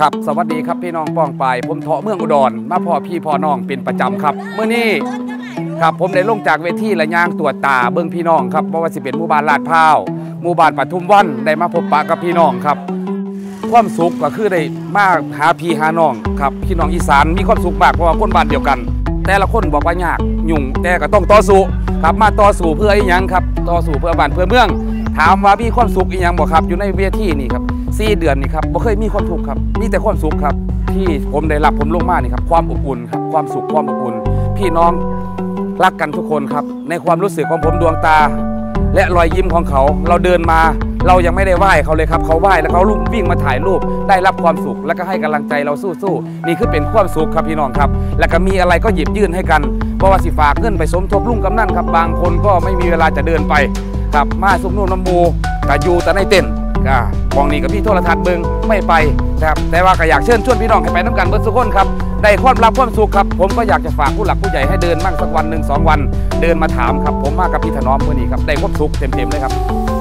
ครับสวัสดีครับพี่น้องป้องปายผมเถาะเมืองอุดรมาพ่อพี่พ่อน้องเป็นประจำครับเมื่อนี้ครับผมได้ลงจากเวทีและย่างตรวจตาเบิ้งพี่น้องครับเพราะว่าสิเป็นหมู่บ้านลาดพร้าวหมู่บ้านปทุมวันได้มาพบปะกับพี่น้องครับความสุขก็คือได้มาหาพี่หาน้องครับพี่น้องอีสานมีความสุขมากเพราะว่าคนบ้านเดียวกัน แต่ละคนบอกว่ายากยุ่งแต่ก็ต้องต่อสู้ครับมาต่อสู้เพื่ออีหยังครับต่อสู้เพื่อบ้านเพื่อเมือง ถามว่ามีความสุขอีหยังบ่ครับอยู่ในเวทีนี่ครับ สี่เดือนนี่ครับบ่เคยมีความทุกข์ครับ มีแต่ความสุขครับ ที่ผมได้รับผมลงมานี่ครับ ความอบอุ่นครับ ความสุขความอบอุ่น พี่น้องรักกันทุกคนครับ ในความรู้สึกของผมดวงตา และรอยยิ้มของเขา เราเดินมา เรายังไม่ได้ไหว้เขาเลยครับ เขาไหว้แล้วเขาลุกวิ่งมาถ่ายรูป ได้รับความสุข แล้วก็ให้กำลังใจเราสู้ๆ นี่คือเป็นความสุขครับพี่น้องครับ แล้วก็มีอะไรก็หยิบยื่นให้กัน เพราะว่าสิฝากเงินไปสมทบลุ่งกำนันครับ บางคนก็ไม่มีเวลาจะเดินไป ครับ มาสุกนุ่นน้ำมูกะอยู่แต่ในเต็น ท์ก็มองนี่กับพี่โทรทัศน์เบิงไม่ไปนะครับแต่ว่าก็อยากเชิญชวนพี่น้องให้ไปน้ำกันเบิร์สุขนครับได้ความรับความสุขครับผมก็อยากจะฝากผู้หลักผู้ใหญ่ให้เดินมั่งสักวันหนึ่งสองวัน เดินมาถามครับผมมากับพี่ถนอมเมื่อนี้ครับได้ความสุขเต็มๆเลยครับ